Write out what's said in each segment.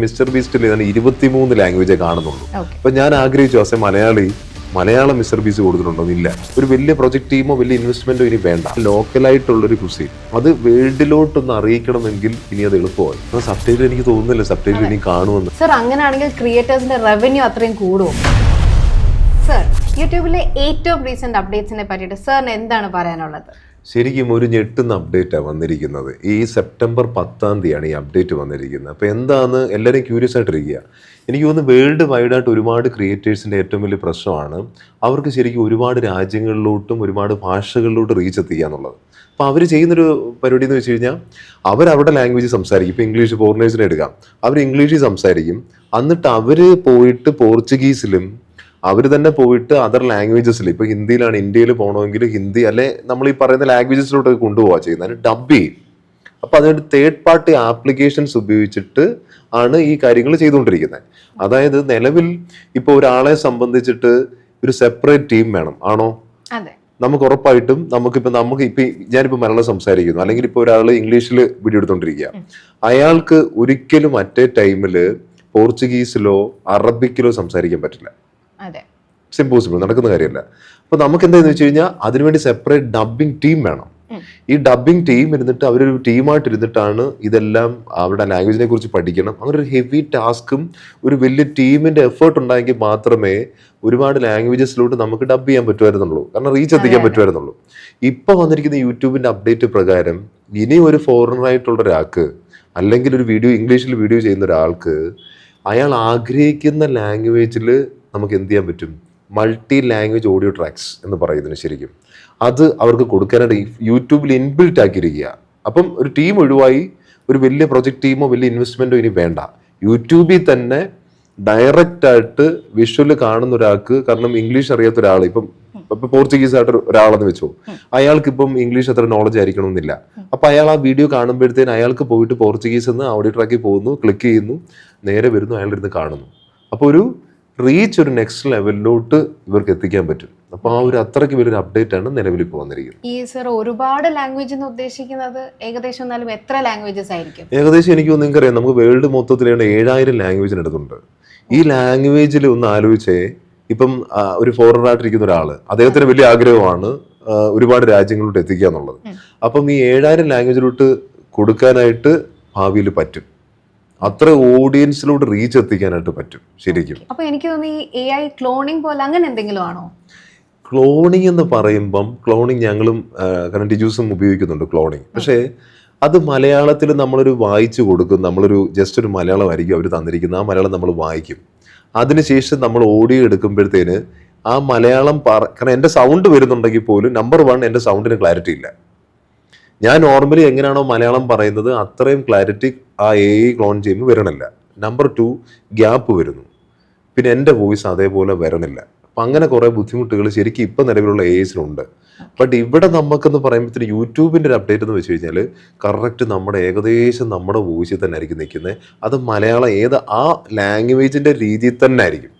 Mister ബീസ്റ്റിൽ ഞാൻ ഇരുപത്തിമൂന്ന് ലാംഗ്വേജേ കാണുന്നുള്ളൂ. അപ്പൊ ഞാൻ ആഗ്രഹിച്ചു അസെ മലയാളി മലയാളം മിസ്റ്റർ ബീസ് കൊടുത്തിട്ടുണ്ടോ ഇല്ല ഒരു വലിയ പ്രൊജക്ട് ടീമോ വലിയ ഇൻവെസ്റ്റ്മെന്റോ ഇനി വേണ്ട. ലോക്കലായിട്ടുള്ളൊരു കുസി അത് വേൾഡിലോട്ടൊന്ന് അറിയിക്കണമെങ്കിൽ ഇനി അത് എളുപ്പമായി. സബ്റ്റൈറ്റിൽ സബ്ടൈറ്റിൽ എനിക്ക് തോന്നുന്നില്ല സബ്ടൈറ്റിൽ ഇനി കാണുമെന്ന്. സർ അങ്ങനെയാണെങ്കിൽ ക്രിയേറ്റേഴ്സിന്റെ റവന്യൂ അത്രയും കൂടുമോ സർ യൂട്യൂബിലെ ഏറ്റവും റീസെന്റ് അപ്ഡേറ്റ്സിനെ പറ്റിയിട്ട് സാറിന് എന്താണ് പറയാനുള്ളത്? ശരിക്കും ഒരു ഞെട്ടുന്ന അപ്ഡേറ്റാണ് വന്നിരിക്കുന്നത്. ഈ സെപ്റ്റംബർ പത്താം തീയതിയാണ് ഈ അപ്ഡേറ്റ് വന്നിരിക്കുന്നത്. അപ്പോൾ എന്താണ്? എല്ലാവരും ക്യൂരിയസ് ആയിട്ടിരിക്കുക. എനിക്ക് തോന്നുന്നു വേൾഡ് വൈഡായിട്ട് ഒരുപാട് ക്രിയേറ്റേഴ്സിന്റെ ഏറ്റവും വലിയ പ്രശ്നമാണ് അവർക്ക് ശരിക്കും ഒരുപാട് രാജ്യങ്ങളിലോട്ടും ഒരുപാട് ഭാഷകളിലോട്ടും റീച്ച് എത്തിക്കുക എന്നുള്ളത്. അപ്പോൾ അവർ ചെയ്യുന്നൊരു പരിപാടി എന്ന് വെച്ച് കഴിഞ്ഞാൽ അവർ അവരുടെ ലാംഗ്വേജ് സംസാരിക്കും. ഇപ്പോൾ ഇംഗ്ലീഷ് ഫോറിനേഴ്സിനെ എടുക്കാം. അവർ ഇംഗ്ലീഷിൽ സംസാരിക്കും. എന്നിട്ട് അവർ പോയിട്ട് പോർച്ചുഗീസിലും അവർ തന്നെ പോയിട്ട് അതർ ലാംഗ്വേജസിൽ ഇപ്പൊ ഹിന്ദിയിലാണ് ഇന്ത്യയിൽ പോകണമെങ്കിൽ ഹിന്ദി അല്ലെ നമ്മൾ ഈ പറയുന്ന ലാംഗ്വേജസിലോട്ട് കൊണ്ടുപോവാ ചെയ്യുന്നത് അതിന് ഡബ് ചെയ്യും. അപ്പൊ അതിന് തേർഡ് പാർട്ടി ആപ്ലിക്കേഷൻസ് ഉപയോഗിച്ചിട്ട് ആണ് ഈ കാര്യങ്ങൾ ചെയ്തുകൊണ്ടിരിക്കുന്നത് അതായത് നിലവിൽ ഇപ്പോൾ ഒരാളെ സംബന്ധിച്ചിട്ട് ഒരു സെപ്പറേറ്റ് ടീം വേണം. ആണോ? നമുക്ക് ഉറപ്പായിട്ടും നമുക്കിപ്പോ നമുക്ക് ഇപ്പൊ ഞാനിപ്പോ മലയാളം സംസാരിക്കുന്നു. അല്ലെങ്കിൽ ഇപ്പൊ ഒരാൾ ഇംഗ്ലീഷിൽ വീഡിയോ എടുത്തോണ്ടിരിക്കുക അയാൾക്ക് ഒരിക്കലും അറ്റേ ടൈമിൽ പോർച്ചുഗീസിലോ അറബിക്കിലോ സംസാരിക്കാൻ പറ്റില്ല. അതെ. ഇമ്പോസിബിൾ നടക്കുന്ന കാര്യമല്ല. അപ്പൊ നമുക്ക് എന്താന്ന് വെച്ച് കഴിഞ്ഞാൽ അതിനുവേണ്ടി സെപ്പറേറ്റ് ഡബിങ് ടീം വേണം. ഈ ഡബിങ് ടീം ഇരുന്നിട്ട് അവരൊരു ടീമായിട്ട് ഇരുന്നിട്ടാണ് ഇതെല്ലാം അവരുടെ ലാംഗ്വേജിനെ കുറിച്ച് പഠിക്കണം. അങ്ങനെ ഒരു ഹെവി ടാസ്കും ഒരു വലിയ ടീമിന്റെ എഫേർട്ട് ഉണ്ടായെങ്കിൽ മാത്രമേ ഒരുപാട് ലാംഗ്വേജസിലോട്ട് നമുക്ക് ഡബ് ചെയ്യാൻ പറ്റുമായിരുന്നുള്ളൂ. കാരണം റീച്ച് എത്തിക്കാൻ പറ്റുമായിരുന്നുള്ളൂ. ഇപ്പൊ വന്നിരിക്കുന്ന യൂട്യൂബിന്റെ അപ്ഡേറ്റ് പ്രകാരം ഇനി ഒരു ഫോറിനർ ആയിട്ടുള്ള ഒരാൾക്ക് അല്ലെങ്കിൽ ഒരു വീഡിയോ ഇംഗ്ലീഷിൽ വീഡിയോ ചെയ്യുന്ന ഒരാൾക്ക് അയാൾ ആഗ്രഹിക്കുന്ന ലാംഗ്വേജിൽ നമുക്ക് എന്ത് ചെയ്യാൻ പറ്റും? മൾട്ടി ലാംഗ്വേജ് ഓഡിയോ ട്രാക്സ് എന്ന് പറയുന്നതിന് ശരിക്കും. അത് അവർക്ക് കൊടുക്കാനായിട്ട് യൂട്യൂബിൽ ഇൻബിൽറ്റ് ആക്കിയിരിക്കുക. അപ്പം ഒരു ടീം ഒഴിവായി ഒരു വലിയ പ്രൊജക്ട് ടീമോ വലിയ ഇൻവെസ്റ്റ്മെന്റോ ഇനി വേണ്ട. യൂട്യൂബിൽ തന്നെ ഡയറക്റ്റ് ആയിട്ട് വിഷ്വൽ കാണുന്ന ഒരാൾക്ക് കാരണം ഇംഗ്ലീഷ് അറിയാത്ത ഒരാൾ ഇപ്പം ഇപ്പൊ പോർച്ചുഗീസ് ആയിട്ട് ഒരാളെന്ന് വെച്ചോ അയാൾക്ക് ഇപ്പം ഇംഗ്ലീഷ് അത്ര നോളജ് ആയിരിക്കണമെന്നില്ല. അപ്പൊ അയാൾ ആ വീഡിയോ കാണുമ്പോഴത്തേന് അയാൾക്ക് പോയിട്ട് പോർച്ചുഗീസ് എന്ന് ഓഡിയോ ട്രാക്കിൽ പോകുന്നു ക്ലിക്ക് ചെയ്യുന്നു നേരെ വരുന്നു അയാൾ ഇരുന്ന് കാണുന്നു. അപ്പോൾ ഒരു റീച്ച് ഒരു നെക്സ്റ്റ് ലെവലിലോട്ട് ഇവർക്ക് എത്തിക്കാൻ പറ്റും. അപ്പൊ ആ ഒരു അത്രയ്ക്ക് വലിയൊരു അപ്ഡേറ്റ് ആണ് നിലവിൽ ഇപ്പോൾ വന്നിരിക്കുന്നത്. ഈ സർ ഒരുപാട് ലാംഗ്വേജ് എന്ന് ഉദ്ദേശിക്കുന്നത് ഏകദേശം എന്നാലും എത്ര ലാംഗ്വേജസ് ആയിരിക്കും? ഏകദേശം എനിക്ക് നിങ്ങൾക്ക് അറിയാം നമുക്ക് വേൾഡ് മൊത്തത്തിലാണ് ഏഴായിരം ലാംഗ്വേജിന് എടുത്തുണ്ട് ഈ ലാംഗ്വേജിൽ ഒന്ന് ആലോചിച്ചേ ഇപ്പം ഒരു ഫോറിനർ ആയിട്ടിരിക്കുന്ന ഒരാൾ അദ്ദേഹത്തിന് വലിയ ആഗ്രഹമാണ് ഒരുപാട് രാജ്യങ്ങളിലോട്ട് എത്തിക്കുക എന്നുള്ളത് അപ്പം ഈ ഏഴായിരം ലാംഗ്വേജിലോട്ട് കൊടുക്കാനായിട്ട് ഭാവിയിൽ പറ്റും. അത്ര ഓഡിയൻസിലോട്ട് റീച്ച് എത്തിക്കാനായിട്ട് പറ്റും ശരിക്കും. അപ്പൊ എനിക്ക് എ ഐ ക്ലോണിംഗ് പോലെ അങ്ങനെ എന്തെങ്കിലും ആണോ? ക്ലോണിംഗ് എന്ന് പറയുമ്പം ക്ലോണിങ് ഞങ്ങളും കറണ്ട് ജ്യൂസും ഉപയോഗിക്കുന്നുണ്ട് ക്ലോണിങ് പക്ഷേ അത് മലയാളത്തിൽ നമ്മളൊരു വായിച്ചു കൊടുക്കും. നമ്മളൊരു ജസ്റ്റ് ഒരു മലയാളമായിരിക്കും അവർ തന്നിരിക്കുന്നത്. ആ മലയാളം നമ്മൾ വായിക്കും. അതിനുശേഷം നമ്മൾ ഓഡിയോ എടുക്കുമ്പോഴത്തേന് ആ മലയാളം പറ കാരണം എന്റെ സൗണ്ട് വരുന്നുണ്ടെങ്കിൽ പോലും നമ്പർ വൺ എന്റെ സൗണ്ടിന് ക്ലാരിറ്റി ഇല്ല. ഞാൻ നോർമലി എങ്ങനെയാണോ മലയാളം പറയുന്നത് അത്രയും ക്ലാരിറ്റി ആ എ ഐ ക്ലോൺ ചെയ്യുമ്പോൾ വരണില്ല. നമ്പർ ടു ഗ്യാപ്പ് വരുന്നു. പിന്നെ എന്റെ വോയിസ് അതേപോലെ വരണില്ല. അപ്പം അങ്ങനെ കുറേ ബുദ്ധിമുട്ടുകൾ ശരിക്കും ഇപ്പം നിലവിലുള്ള എ ഐസിലുണ്ട് ബട്ട് ഇവിടെ നമുക്കെന്ന് പറയുമ്പോഴത്തേന് യൂട്യൂബിന്റെ ഒരു അപ്ഡേറ്റ് എന്ന് വെച്ച് കഴിഞ്ഞാൽ കറക്റ്റ് നമ്മുടെ ഏകദേശം നമ്മുടെ വോയിസിൽ തന്നെ ആയിരിക്കും നിൽക്കുന്നത് അത് മലയാളം ഏത് ആ ലാംഗ്വേജിന്റെ രീതിയിൽ തന്നെ ആയിരിക്കും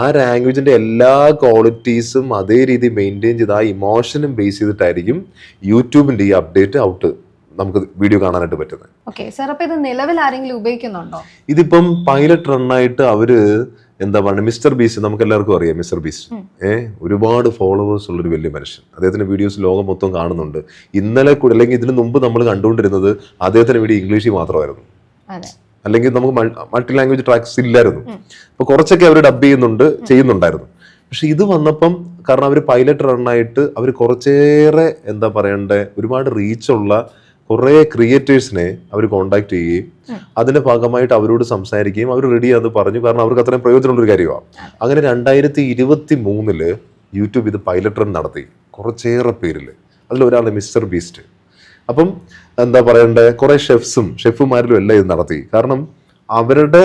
ആ ലാംഗ്വേജിന്റെ എല്ലാ ക്വാളിറ്റീസും അതേ രീതി മെയിന്റെയിൻ ചെയ്ത് ആ ഇമോഷനും ബേസ് ചെയ്തിട്ടായിരിക്കും യൂട്യൂബിന്റെ ഈ അപ്ഡേറ്റ് ഔട്ട് നമുക്ക് വീഡിയോ കാണാനായിട്ട് പറ്റുന്നത്. ഓക്കെ സർ അപ്പൊ ഇത് നിലവിൽ ആരെങ്കിലും ഉപയോഗിക്കുന്നുണ്ടോ? ഇതിപ്പം പൈലറ്റ് റണ്ണായിട്ട് അവർ എന്താ പറയുക മിസ്റ്റർ ബീസ്റ്റ് നമുക്ക് എല്ലാവർക്കും അറിയാം മിസ്റ്റർ ബീസ്റ്റ് ഏഹ് ഒരുപാട് ഫോളോവേഴ്സ് ഉള്ള ഒരു വലിയ മനുഷ്യൻ. അദ്ദേഹത്തിന്റെ വീഡിയോസ് ലോകം മൊത്തം കാണുന്നുണ്ട്. ഇന്നലെ കൂടെ അല്ലെങ്കിൽ ഇതിനു മുമ്പ് നമ്മൾ കണ്ടുകൊണ്ടിരുന്നത് അദ്ദേഹത്തിന്റെ വീഡിയോ ഇംഗ്ലീഷിൽ മാത്രമായിരുന്നു. അല്ലെങ്കിൽ നമുക്ക് മൾട്ടി ലാംഗ്വേജ് ട്രാക്സ് ഇല്ലായിരുന്നു. അപ്പൊ കുറച്ചൊക്കെ അവർ ഡബ് ചെയ്യുന്നുണ്ട് ചെയ്യുന്നുണ്ടായിരുന്നു. പക്ഷെ ഇത് വന്നപ്പം കാരണം അവർ പൈലറ്റ് റണ്ണായിട്ട് അവർ കുറച്ചേറെ എന്താ പറയണ്ടേ ഒരുപാട് റീച്ചുള്ള കുറേ ക്രിയേറ്റേഴ്സിനെ അവർ കോണ്ടാക്ട് ചെയ്യുകയും അതിന്റെ ഭാഗമായിട്ട് അവരോട് സംസാരിക്കുകയും അവർ റെഡി ആണെന്ന് പറഞ്ഞു. കാരണം അവർക്ക് അത്രയും പ്രയോജനമുള്ള ഒരു കാര്യമാണ്. അങ്ങനെ രണ്ടായിരത്തി ഇരുപത്തി മൂന്നിൽ യൂട്യൂബ് ഇത് പൈലറ്റ് റൺ നടത്തി. കുറച്ചേറെ പേരിൽ ഒരാൾ മിസ്റ്റർ ബീസ്റ്റ് അപ്പം എന്താ പറയണ്ടേ? കുറേ ഷെഫ്സും ഷെഫുമാരിലും എല്ലാം ഇത് നടത്തി. കാരണം അവരുടെ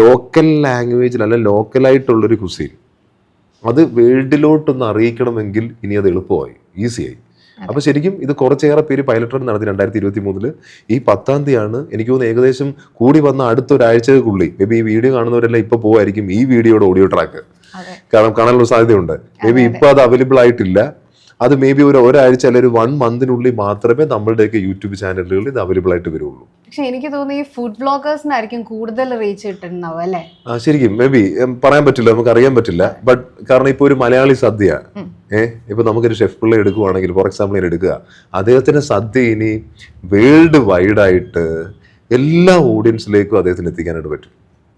ലോക്കൽ ലാംഗ്വേജിൽ അല്ല ലോക്കലായിട്ടുള്ളൊരു കുസീൻ അത് വേൾഡിലോട്ടൊന്ന് അറിയിക്കണമെങ്കിൽ ഇനി അത് എളുപ്പമായി. ഈസിയായി അപ്പൊ ശരിക്കും ഇത് കുറച്ചേറെ പേര് പൈലറ്റ് റൺ നടത്തി രണ്ടായിരത്തി ഇരുപത്തി മൂന്നിൽ ഈ പത്താം തീയതിയാണ് എനിക്ക് തോന്നുന്നു ഏകദേശം കൂടി വന്ന അടുത്ത ഒരാഴ്ചക്കുള്ളിൽ മേ ബി ഈ വീഡിയോ കാണുന്നവരെല്ലാം ഇപ്പൊ പോവായിരിക്കും ഈ വീഡിയോയുടെ ഓഡിയോ ട്രാക്ക് കാരണം കാണാനുള്ള സാധ്യതയുണ്ട്. മേ ബി ഇപ്പൊ അത് അവൈലബിൾ ആയിട്ടില്ല. അത് മേ ബി ഒരു ഒരാഴ്ച അല്ലെങ്കിൽ ഒരു വൺ മന്തിനുള്ളിൽ മാത്രമേ നമ്മളുടെയൊക്കെ യൂട്യൂബ് ചാനലുകളിൽ ഇത് അവൈലബിൾ ആയിട്ട് വരുള്ളൂ. പക്ഷെ എനിക്ക് തോന്നുന്നു ഈ ഫുഡ് ബ്ലോഗേഴ്സിനായിരിക്കും കൂടുതൽ റീച്ച് കിട്ടുന്നുണ്ടാവും അല്ലേ? ആ ശരിക്കും. മേ ബി പറയാൻ പറ്റില്ല നമുക്ക് അറിയാൻ പറ്റില്ല. ബട്ട് കാരണം ഇപ്പോൾ ഒരു മലയാളി സദ്യ. ഏഹ് ഇപ്പൊ നമുക്കൊരു ഷെഫ് പിള്ളേ എടുക്കുവാണെങ്കിൽ ഫോർ എക്സാമ്പിൾ ഞാൻ എടുക്കുക. അദ്ദേഹത്തിന്റെ സദ്യ ഇനി വേൾഡ് വൈഡായിട്ട് എല്ലാ ഓഡിയൻസിലേക്കും അദ്ദേഹത്തിന് എത്തിക്കാനായിട്ട് പറ്റും.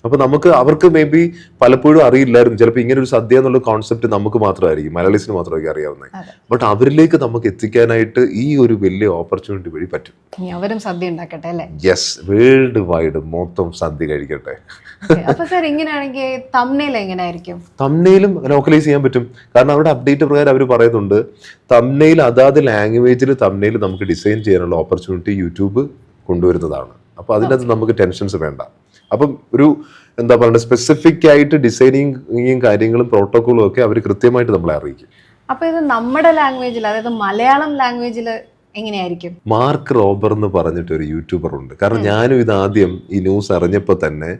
അപ്പൊ നമുക്ക് അവർക്ക് മേ ബി പലപ്പോഴും അറിയില്ലായിരുന്നു. ചിലപ്പോൾ ഇങ്ങനെ ഒരു സദ്യ എന്നുള്ള കോൺസെപ്റ്റ് നമുക്ക് മാത്രമായിരിക്കും മലയാളീസിന് മാത്രമായിരിക്കും അറിയാവുന്നത്. ബട്ട് അവരിലേക്ക് നമുക്ക് എത്തിക്കാനായിട്ട് ഈ ഒരു വലിയ ഓപ്പർച്യൂണിറ്റി വഴി പറ്റും. അവരും സദ്യ ഉണ്ടാക്കട്ടെ അല്ലേ? യെസ് വേൾഡ് വൈഡ് മൊത്തം സദ്യ കഴിക്കട്ടെ. അപ്പോൾ സർ സാർ ഇങ്ങനെയാണെങ്കിൽ തമ്നയിൽ എങ്ങനെയായിരിക്കും തമ്നയിലും ലോക്കലൈസ് ചെയ്യാൻ പറ്റും. കാരണം അവരുടെ അപ്ഡേറ്റ് പ്രകാരം അവർ പറയുന്നുണ്ട് തമ്നയിൽ അതാത് ലാംഗ്വേജിൽ തമ്നയിൽ നമുക്ക് ഡിസൈൻ ചെയ്യാനുള്ള ഓപ്പർച്യൂണിറ്റി യൂട്യൂബ് കൊണ്ടുവരുന്നതാണ്. അപ്പോൾ അതിനകത്ത് നമുക്ക് ടെൻഷൻസ് വേണ്ട. അപ്പം ഒരു എന്താ പറയുക സ്പെസിഫിക് ആയിട്ട് ഡിസൈനിങ്ങും കാര്യങ്ങളും പ്രോട്ടോക്കോളും ഒക്കെ അവർ കൃത്യമായിട്ട് നമ്മളെ അറിയിക്കും. അപ്പൊ ഇത് നമ്മുടെ ലാംഗ്വേജിൽ അതായത് മലയാളം ലാംഗ്വേജിൽ എങ്ങനെയായിരിക്കും? മാർക്ക് റോബർ എന്ന് പറഞ്ഞിട്ട് ഒരു യൂട്യൂബർ ഉണ്ട്. കാരണം ഞാനും ഇത് ആദ്യം ഈ ന്യൂസ് അറിഞ്ഞപ്പോൾ തന്നെ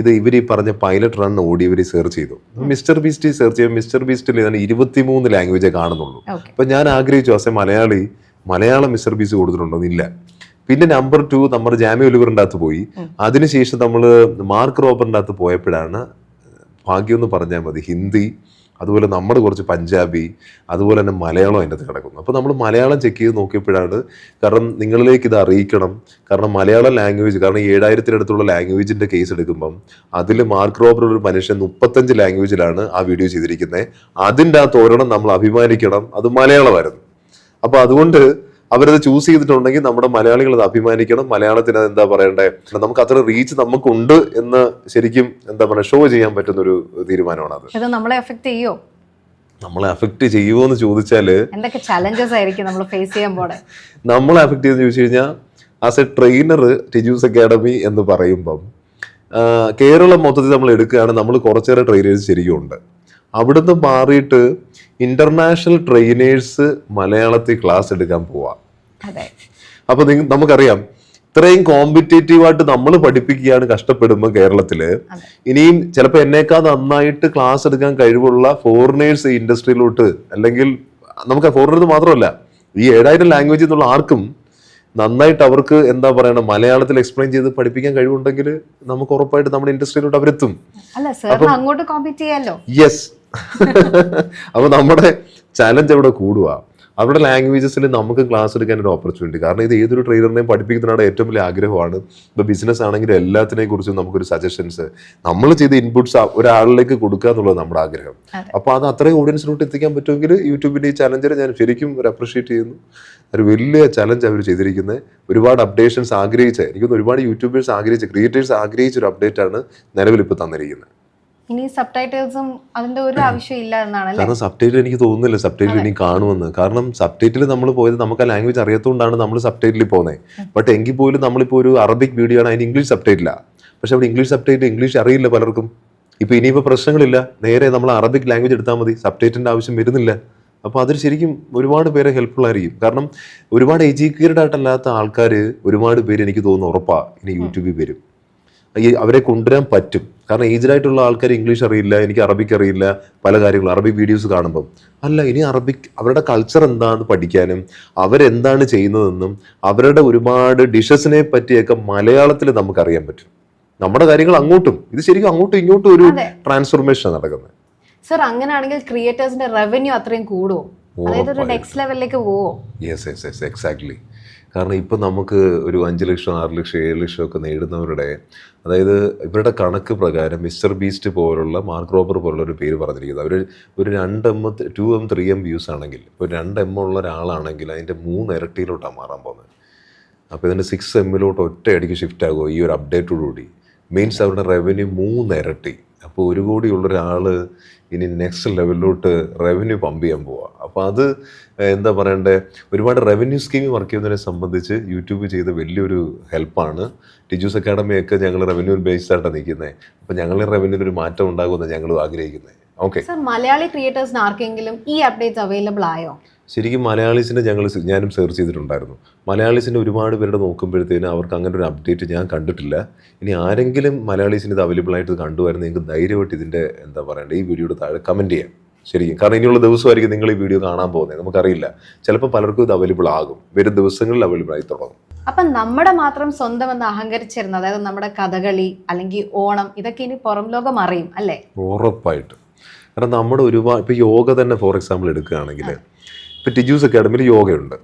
ഇത് ഇവർ ഈ പറഞ്ഞ പൈലറ്റ് റൺ ഓടി ഇവർ സെർച്ച് ചെയ്തു. മിസ്റ്റർ ബീസ്റ്റ് സെർച്ച് ചെയ്യുമ്പോൾ മിസ്റ്റർ ബീസ്റ്റിൽ ഏതാണ്ട് ഇരുപത്തിമൂന്ന് ലാംഗ്വേജേ കാണുന്നുള്ളൂ. അപ്പൊ ഞാൻ ആഗ്രഹിച്ചു അസേ മലയാളി മലയാളം മിസ്റ്റർ ബീസ് കൊടുത്തിട്ടുണ്ടോ? ഇല്ല പിന്നെ നമ്പർ ടു നമ്മൾ ജാമ്യ ഒലിവറിന്റെ അകത്ത് പോയി അതിനുശേഷം നമ്മൾ മാർക്ക് റോബറിന്റെ അകത്ത് പോയപ്പോഴാണ് ഭാഗ്യം എന്ന് പറഞ്ഞാൽ മതി. ഹിന്ദി അതുപോലെ നമ്മുടെ കുറച്ച് പഞ്ചാബി അതുപോലെ തന്നെ മലയാളം അതിന്റെ അകത്ത് കിടക്കുന്നു. അപ്പോൾ നമ്മൾ മലയാളം ചെക്ക് ചെയ്ത് നോക്കിയപ്പോഴാണ് കാരണം നിങ്ങളിലേക്ക് ഇത് അറിയിക്കണം. കാരണം മലയാളം ലാംഗ്വേജ് കാരണം ഏഴായിരത്തിനടുത്തുള്ള ലാംഗ്വേജിന്റെ കേസ് എടുക്കുമ്പം അതിൽ മാർക്ക് റോബർ ഒരു മനുഷ്യൻ മുപ്പത്തഞ്ച് ലാംഗ്വേജിലാണ് ആ വീഡിയോ ചെയ്തിരിക്കുന്നത്. അതിന്റെ അകത്ത് ഒരെണ്ണം നമ്മൾ അഭിമാനിക്കണം. അത് മലയാളമായിരുന്നു. അപ്പോൾ അതുകൊണ്ട് അവരത് ചൂസ് ചെയ്തിട്ടുണ്ടെങ്കിൽ നമ്മുടെ മലയാളികൾ അത് അഭിമാനിക്കണം. മലയാളത്തിന് അത് എന്താ പറയണ്ടേ? നമുക്ക് അത്ര റീച്ച് നമുക്കുണ്ട് എന്ന് ശരിക്കും എന്താ പറയുക ഷോ ചെയ്യാൻ പറ്റുന്ന ഒരു തീരുമാനമാണ് അത് ഇത് നമ്മളെ എഫക്ട് ചെയ്യോ? നമ്മളെ അഫക്ട് ചെയ്യുമോ എന്ന് ചോദിച്ചാൽ എന്തൊക്കെ ചലഞ്ചസ് ആയിരിക്കും നമ്മൾ ഫേസ് ചെയ്യാൻ പോടെ നമ്മളെ അഫക്ട് ചെയ്തെന്ന് ചോദിച്ചു കഴിഞ്ഞാൽ as a trainer Tiju's academy എന്ന് പറയുമ്പം കേരളം മൊത്തത്തിൽ നമ്മൾ എടുക്കുകയാണ്. നമ്മൾ കുറച്ചേറെ ട്രെയിനേഴ്സ് ശരിക്കും ഉണ്ട്. അവിടുന്ന് മാറിയിട്ട് ഇന്റർനാഷണൽ ട്രെയിനേഴ്സ് മലയാളത്തിൽ ക്ലാസ് എടുക്കാൻ പോവാ. അപ്പൊ നമുക്കറിയാം ഇത്രയും കോമ്പറ്റേറ്റീവ് ആയിട്ട് നമ്മൾ പഠിപ്പിക്കുകയാണ് കഷ്ടപ്പെടുമ്പോൾ കേരളത്തിൽ. അതെ. ഇനിയും ചിലപ്പോൾ എന്നേക്കാൾ നന്നായിട്ട് ക്ലാസ് എടുക്കാൻ കഴിവുള്ള ഫോറിനേഴ്സ് ഇൻഡസ്ട്രിയിലോട്ട് അല്ലെങ്കിൽ നമുക്ക് ഫോറിനേഴ്സ് മാത്രമല്ല ഈ ഏഴായിരം ലാംഗ്വേജ് എന്നുള്ള ആർക്കും നന്നായിട്ട് അവർക്ക് എന്താ പറയണ മലയാളത്തിൽ എക്സ്പ്ലെയിൻ ചെയ്ത് പഠിപ്പിക്കാൻ കഴിവുണ്ടെങ്കിൽ നമുക്ക് ഉറപ്പായിട്ട് നമ്മുടെ ഇൻഡസ്ട്രിയിലോട്ട് അവരെത്തും. യെസ് അപ്പൊ നമ്മുടെ ചലഞ്ച് അവിടെ കൂടുക അവരുടെ ലാംഗ്വേജസിൽ നമുക്ക് ക്ലാസ് എടുക്കാൻ ഒരു ഓപ്പർച്യൂണിറ്റി കാരണം ഇത് ഏതൊരു ട്രെയിനറിനെയും പഠിപ്പിക്കുന്നതിനാണ് ഏറ്റവും വലിയ ആഗ്രഹമാണ്. ഇപ്പോൾ ബിസിനസ് ആണെങ്കിലും എല്ലാത്തിനെ കുറിച്ചും നമുക്കൊരു സജഷൻസ് നമ്മൾ ചെയ്ത ഇൻപുട്സ് ഒരാളിലേക്ക് കൊടുക്കുക എന്നുള്ളത് നമ്മുടെ ആഗ്രഹം. അപ്പോൾ അത് അത്രയും ഓഡിയൻസിലോട്ട് എത്തിക്കാൻ പറ്റുമെങ്കിൽ യൂട്യൂബിന്റെ ഈ ചലഞ്ചിനെ ഞാൻ ശരിക്കും ഒരു അപ്രീഷിയേറ്റ് ചെയ്യുന്നു. ഒരു വലിയ ചലഞ്ച് അവർ ചെയ്തിരിക്കുന്നത് ഒരുപാട് അപ്ഡേഷൻസ് ആഗ്രഹിച്ച എനിക്കൊന്ന് ഒരുപാട് യൂട്യൂബേഴ്സ് ആഗ്രഹിച്ച ക്രിയേറ്റേഴ്സ് ആഗ്രഹിച്ച ഒരു അപ്ഡേറ്റ് ആണ് നിലവിൽ ഇപ്പോൾ തന്നിരിക്കുന്നത് ഇനി സബ് ടൈറ്റിൽസും അതിന്റെ ഒരു ആവശ്യമില്ല എന്നാണ് കാരണം സബ് ടൈറ്റിൽ എനിക്ക് തോന്നുന്നില്ല സബ് ടൈറ്റിൽ ഇനി കാണുമെന്ന്. കാരണം സബ് ടൈറ്റിൽ നമ്മൾ പോയത് നമുക്ക് ആ ലാംഗ്വേജ് അറിയാത്തതുകൊണ്ടാണ് നമ്മൾ സബ് ടൈറ്റിൽ പോകുന്നത് ബട്ട് എങ്കിൽ പോലും നമ്മളിപ്പോൾ ഒരു അറബിക് വീഡിയോ ആണ് അതിന് ഇംഗ്ലീഷ് സബ് ടൈറ്റിലാണ് പക്ഷെ അവിടെ ഇംഗ്ലീഷ് സബ് ടൈറ്റിൽ ഇംഗ്ലീഷ് അറിയില്ല പലർക്കും. ഇപ്പോൾ ഇനിയിപ്പോൾ പ്രശ്നങ്ങളില്ല. നേരെ നമ്മൾ അറബിക് ലാംഗ്വേജ് എടുത്താൽ മതി. സബ് ടൈറ്റിന്റെ ആവശ്യം വരുന്നില്ല. അപ്പോൾ അതിൽ ശരിക്കും ഒരുപാട് പേരെ ഹെൽപ്ഫുൾ ആയിരിക്കും. കാരണം ഒരുപാട് എഡ്യൂക്കേറ്റഡ് ആയിട്ടല്ലാത്ത ആൾക്കാർ ഒരുപാട് പേര് എനിക്ക് തോന്നുന്നു ഉറപ്പാണ് ഇനി യൂട്യൂബിൽ വരും. അവരെ കൊണ്ടുവരാൻ പറ്റും. കാരണം ഏജ്ഡ് ആയിട്ടുള്ള ആൾക്കാർ ഇംഗ്ലീഷ് അറിയില്ല എനിക്ക് അറബിക്ക് അറിയില്ല പല കാര്യങ്ങളും. അറബിക് വീഡിയോസ് കാണുമ്പം. അല്ല ഇനി അറബിക് അവരുടെ കൾച്ചർ എന്താണെന്ന് പഠിക്കാനും അവരെന്താണ് ചെയ്യുന്നതെന്നും അവരുടെ ഒരുപാട് ഡിഷസിനെ പറ്റിയൊക്കെ മലയാളത്തിൽ നമുക്ക് അറിയാൻ പറ്റും. നമ്മുടെ കാര്യങ്ങൾ അങ്ങോട്ടും ഇത് ശരിക്കും അങ്ങോട്ടും ഇങ്ങോട്ടും ഒരു ട്രാൻസ്ഫോർമേഷൻ നടക്കുന്നത്. സർ അങ്ങനെയാണെങ്കിൽ ക്രിയേറ്റേഴ്സിന്റെ റവന്യൂ അത്രയും കൂടുമോ അതായത് ഒരു നെക്സ്റ്റ് ലെവലിലേക്ക് പോവോ? യെസ് യെസ് യെസ് എക്സാക്ട്ലി കാരണം ഇപ്പം നമുക്ക് ഒരു അഞ്ച് ലക്ഷം ആറ് ലക്ഷം ഏഴ് ലക്ഷം ഒക്കെ നേടുന്നവരുടെ അതായത് ഇവരുടെ കണക്ക് പ്രകാരം മിസ്റ്റർ ബീസ്റ്റ് പോലുള്ള മാർക്ക് റോബർ പോലുള്ള ഒരു പേര് പറഞ്ഞിരിക്കുന്നത്. അവർ ഒരു രണ്ട് M two M three M views ആണെങ്കിൽ ഇപ്പോൾ രണ്ട് എം ഉള്ള ഒരാളാണെങ്കിൽ അതിന്റെ മൂന്ന് ഇരട്ടിയിലോട്ടാണ് മാറാൻ പോകുന്നത്. അപ്പോൾ ഇതിന്റെ സിക്സ് എമ്മിലോട്ട് ഒറ്റയടിക്ക് ഷിഫ്റ്റ് ആകുമോ? ഈ ഒരു അപ്ഡേറ്റോടുകൂടി മീൻസ് അവരുടെ റവന്യൂ മൂന്ന് ഇരട്ടി. അപ്പോൾ ഒരു കോടിയുള്ള ഒരാൾ ഇനി നെക്സ്റ്റ് ലെവലിലോട്ട് റവന്യൂ പമ്പ് ചെയ്യാൻ പോവുക അപ്പോൾ അത് എന്താ പറയണ്ടേ? ഒരുപാട് റവന്യൂ സ്കീം വർക്ക് ചെയ്യുന്നതിനെ സംബന്ധിച്ച് യൂട്യൂബ് ചെയ്ത വലിയൊരു ഹെൽപ്പാണ് ടിജൂസ് അക്കാഡമിയൊക്കെ ഞങ്ങൾ റവന്യൂ ബേസ്ഡ് ആയിട്ടാണ് നിൽക്കുന്നത് അപ്പോൾ ഞങ്ങളുടെ റവന്യൂവിൽ ഒരു മാറ്റം ഉണ്ടാകുമെന്ന് ഞങ്ങൾ ആഗ്രഹിക്കുന്നത് ഓക്കെ മലയാളി ക്രിയേറ്റേഴ്സിന് ആർക്കെങ്കിലും ഈ അപ്ഡേറ്റ്സ് അവൈലബിൾ ആയോ? ശരിക്കും മലയാളീസിന്റെ ഞങ്ങൾ ഞാനും സെർച്ച് ചെയ്തിട്ടുണ്ടായിരുന്നു. മലയാളീസിന്റെ ഒരുപാട് പേരുടെ നോക്കുമ്പോഴത്തേന് അവർക്ക് അങ്ങനെ ഒരു അപ്ഡേറ്റ് ഞാൻ കണ്ടിട്ടില്ല. ഇനി ആരെങ്കിലും മലയാളീസിന് ഇത് അവൈലബിൾ ആയിട്ട് കണ്ടുവരുന്ന നിങ്ങൾക്ക് ധൈര്യമായിട്ട് ഇതിന്റെ എന്താ പറയണ്ടേ ഈ വീഡിയോയുടെ താഴെ കമന്റ് ചെയ്യാം. ശരിക്കും. കാരണം ഇനിയുള്ള ദിവസമായിരിക്കും നിങ്ങൾ ഈ വീഡിയോ കാണാൻ പോകുന്നത്. നമുക്കറിയില്ല. ചിലപ്പോൾ പലർക്കും ഇത് അവൈലബിൾ ആകും. വരും ദിവസങ്ങളിൽ അവൈലബിൾ ആയി തുടങ്ങും. അപ്പം നമ്മുടെ മാത്രം സ്വന്തം എന്ന് അഹങ്കരിച്ചിരുന്നത് അതായത് നമ്മുടെ കഥകളി അല്ലെങ്കിൽ ഓണം ഇതൊക്കെ ഇനി പുറം ലോകം അറിയും അല്ലേ? ഉറപ്പായിട്ടും. കാരണം നമ്മുടെ ഒരുപാട് ഇപ്പോൾ യോഗ തന്നെ ഫോർ എക്സാമ്പിൾ എടുക്കുകയാണെങ്കിൽ ഇപ്പോൾ ടിജൂസ് അക്കാഡമിയിൽ യോഗയുണ്ട്.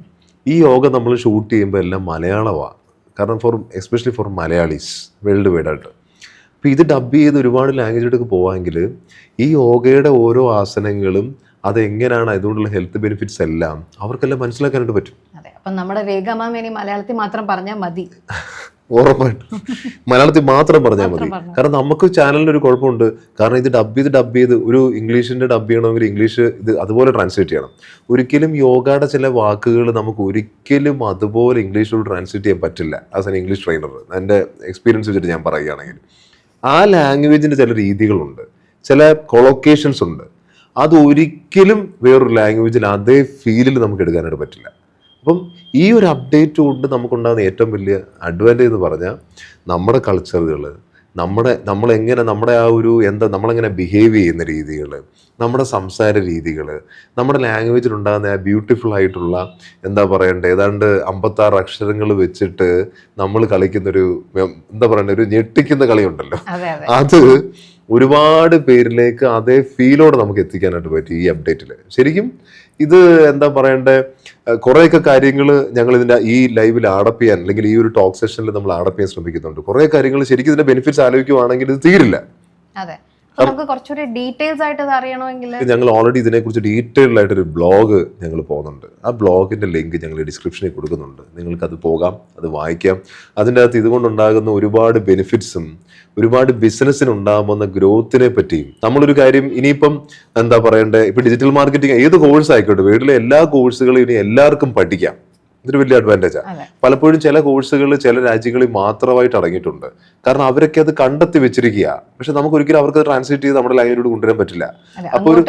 ഈ യോഗ നമ്മൾ ഷൂട്ട് ചെയ്യുമ്പോൾ എല്ലാം മലയാളമാണ് കാരണം for especially for Malayalees world wide ആയിട്ട്. അപ്പോൾ ഇത് ഡബ് ചെയ്ത് ഒരുപാട് ലാംഗ്വേജിലേക്ക് പോവാമെങ്കിൽ ഈ യോഗയുടെ ഓരോ ആസനങ്ങളും അതെങ്ങനെയാണ് അതുകൊണ്ടുള്ള ഹെൽത്ത് ബെനിഫിറ്റ്സ് എല്ലാം അവർക്കെല്ലാം മനസ്സിലാക്കാനായിട്ട് പറ്റും. അതെ അപ്പം നമ്മുടെ ഇനി മലയാളത്തിൽ മാത്രം പറഞ്ഞാൽ മതി. ഉറപ്പായിട്ടും. മലയാളത്തിൽ മാത്രം പറഞ്ഞാൽ മതി. കാരണം നമുക്ക് ചാനലിന് ഒരു കുഴപ്പമുണ്ട്. കാരണം ഇത് ഡബ് ചെയ്ത് ഡബ് ചെയ്ത് ഒരു ഇംഗ്ലീഷിന്റെ ഡബ് ചെയ്യണമെങ്കിൽ ഇംഗ്ലീഷ് ഇത് അതുപോലെ ട്രാൻസ്ലേറ്റ് ചെയ്യണം. ഒരിക്കലും യോഗയുടെ ചില വാക്കുകൾ നമുക്ക് ഒരിക്കലും അതുപോലെ ഇംഗ്ലീഷിൽ ട്രാൻസ്ലേറ്റ് ചെയ്യാൻ പറ്റില്ല. ആസ് എൻ ഇംഗ്ലീഷ് ട്രെയിനർ എന്റെ എക്സ്പീരിയൻസ് വെച്ചിട്ട് ഞാൻ പറയുകയാണെങ്കിൽ. ആ ലാംഗ്വേജിന്റെ ചില രീതികളുണ്ട്. ചില കൊളൊക്കേഷൻസ് ഉണ്ട്. അത് ഒരിക്കലും വേറൊരു ലാംഗ്വേജിൽ അതേ ഫീലിൽ നമുക്ക് എടുക്കാനായിട്ട് പറ്റില്ല. അപ്പം ഈ ഒരു അപ്ഡേറ്റ് കൊണ്ട് നമുക്കുണ്ടാകുന്ന ഏറ്റവും വലിയ അഡ്വാന്റേജ് എന്ന് പറഞ്ഞാൽ നമ്മുടെ കൾച്ചറുകൾ നമ്മുടെ നമ്മളെങ്ങനെ നമ്മുടെ ആ ഒരു എന്താ നമ്മളെങ്ങനെ ബിഹേവ് ചെയ്യുന്ന രീതികൾ നമ്മുടെ സംസാര രീതികൾ നമ്മുടെ ലാംഗ്വേജിൽ ഉണ്ടാകുന്ന ആ ബ്യൂട്ടിഫുൾ ആയിട്ടുള്ള എന്താ പറയണ്ടേ ഏതാണ്ട് അമ്പത്താറ് അക്ഷരങ്ങൾ വെച്ചിട്ട് നമ്മൾ കളിക്കുന്നൊരു എന്താ പറയണ്ടേ ഒരു ഞെട്ടിക്കുന്ന കളിയുണ്ടല്ലോ. അത് ഒരുപാട് പേരിലേക്ക് അതേ ഫീലോടെ നമുക്ക് എത്തിക്കാനായിട്ട് പറ്റി ഈ അപ്ഡേറ്റിൽ ശരിക്കും ഇത് എന്താ പറയണ്ടേ? കുറേയൊക്കെ കാര്യങ്ങൾ ഞങ്ങൾ ഇതിന്റെ ഈ ലൈവിൽ ആടപ്പ് ചെയ്യാൻ അല്ലെങ്കിൽ ഈ ഒരു ടോക്ക് സെഷനിൽ നമ്മൾ ആടപ്പ് ചെയ്യാൻ ശ്രമിക്കുന്നുണ്ട്. കുറേ കാര്യങ്ങൾ ശരിക്കും ഇതിന്റെ ബെനിഫിറ്റ്സ് ആലോചിക്കുവാണെങ്കിൽ ഇത് തീരില്ല. അതെ. നമുക്ക് കുറച്ചുകൂടി ഡീറ്റെയിൽസ് ആയിട്ട് ഇത് അറിയണമെങ്കിൽ ഞങ്ങൾ ഓൾറെഡി ഇതിനെക്കുറിച്ച് ഡീറ്റെയിൽഡ് ആയിട്ടൊരു ബ്ലോഗ് ഞങ്ങൾ പോകുന്നുണ്ട്. ആ ബ്ലോഗിന്റെ ലിങ്ക് ഞങ്ങൾ ഡിസ്ക്രിപ്ഷനിൽ കൊടുക്കുന്നുണ്ട്. നിങ്ങൾക്ക് അത് പോകാം അത് വായിക്കാം. അതിന്റെ അകത്ത് ഇതുകൊണ്ടുണ്ടാകുന്ന ഒരുപാട് ബെനിഫിറ്റ്സും ഒരുപാട് ബിസിനസ്സിന് ഉണ്ടാകുന്ന ഗ്രോത്തിനെ പറ്റിയും നമ്മളൊരു കാര്യം ഇനിയിപ്പം എന്താ പറയണ്ടേ? ഇപ്പൊ ഡിജിറ്റൽ മാർക്കറ്റിംഗ് ഏത് കോഴ്സ് ആയിക്കോട്ടെ വീട്ടിലെ എല്ലാ കോഴ്സുകളും ഇനി എല്ലാവർക്കും പഠിക്കാം. ഇതൊരു വലിയ അഡ്വാന്റേജാണ് പലപ്പോഴും ചില കോഴ്സുകൾ ചില രാജ്യങ്ങളിൽ മാത്രമായിട്ട് അടങ്ങിയിട്ടുണ്ട്. കാരണം അവരൊക്കെ അത് കണ്ടെത്തി വെച്ചിരിക്കുക പക്ഷെ നമുക്ക് ഒരിക്കലും അവർക്ക് ട്രാൻസ്ലേറ്റ് ചെയ്ത് നമ്മുടെ ലൈനിലൂടെ കൊണ്ടുവരാൻ പറ്റില്ല. അപ്പോൾ ഒരു-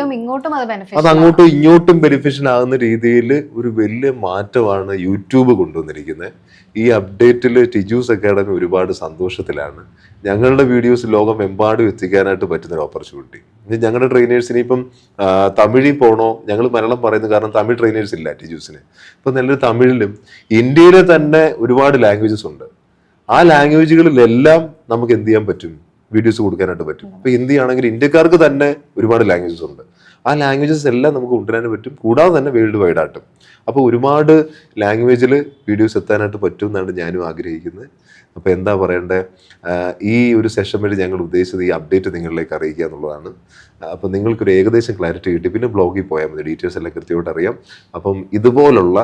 അത് അങ്ങോട്ടും ഇങ്ങോട്ടും ബെനിഫിഷ്യൽ ആകുന്ന രീതിയിൽ ഒരു വലിയ മാറ്റമാണ് യൂട്യൂബ് കൊണ്ടുവന്നിരിക്കുന്നത്. ഈ അപ്ഡേറ്റിൽ ടിജൂസ് അക്കാഡമി ഒരുപാട് സന്തോഷത്തിലാണ്. ഞങ്ങളുടെ വീഡിയോസ് ലോകം ലോകമെമ്പാടും എത്തിക്കാനായിട്ട് പറ്റുന്ന ഒരു ഓപ്പർച്യൂണിറ്റി ഞങ്ങളുടെ ട്രെയിനേഴ്സിന് ഇപ്പം തമിഴിൽ പോകണോ ഞങ്ങൾ മലയാളം പറയുന്നത് കാരണം തമിഴ് ട്രെയിനേഴ്സ് ഇല്ല ടീച്ചേഴ്സിന് ഇപ്പം നല്ലൊരു തമിഴിലും ഇന്ത്യയിലെ തന്നെ ഒരുപാട് ലാംഗ്വേജസ് ഉണ്ട്. ആ ലാംഗ്വേജുകളിലെല്ലാം നമുക്ക് എന്ത് ചെയ്യാൻ പറ്റും? വീഡിയോസ് കൊടുക്കാനായിട്ട് പറ്റും. ഇപ്പം ഹിന്ദി ആണെങ്കിൽ ഇന്ത്യക്കാർക്ക് തന്നെ ഒരുപാട് ലാംഗ്വേജസ് ഉണ്ട്. ആ ലാംഗ്വേജസ് എല്ലാം നമുക്ക് കൊണ്ടുവരാൻ പറ്റും. കൂടാതെ തന്നെ വേൾഡ് വൈഡ് ആയിട്ടും അപ്പോൾ ഒരുപാട് ലാംഗ്വേജിൽ വീഡിയോസ് എത്താനായിട്ട് പറ്റും എന്നാണ് ഞാനും ആഗ്രഹിക്കുന്നത്. അപ്പോൾ എന്താ പറയേണ്ടത് ഈ ഒരു സെഷൻ വഴി ഞങ്ങൾ ഉദ്ദേശിച്ചത് ഈ അപ്ഡേറ്റ് നിങ്ങളിലേക്ക് അറിയിക്കുക എന്നുള്ളതാണ്. അപ്പോൾ നിങ്ങൾക്കൊരു ഏകദേശം ക്ലാരിറ്റി കിട്ടി. പിന്നെ ബ്ലോഗിൽ പോയാൽ മതി. ഡീറ്റെയിൽസ് എല്ലാം കൃത്യമായിട്ട് അറിയാം. അപ്പം ഇതുപോലുള്ള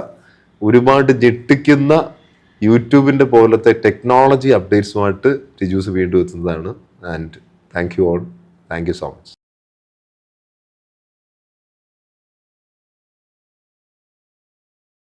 ഒരുപാട് ഞെട്ടിക്കുന്ന യൂട്യൂബിന്റെ പോലത്തെ ടെക്നോളജി അപ്ഡേറ്റ്സുമായിട്ട് ടിജൂസ് വീണ്ടും എത്തുന്നതാണ്. And thank you all thank you so much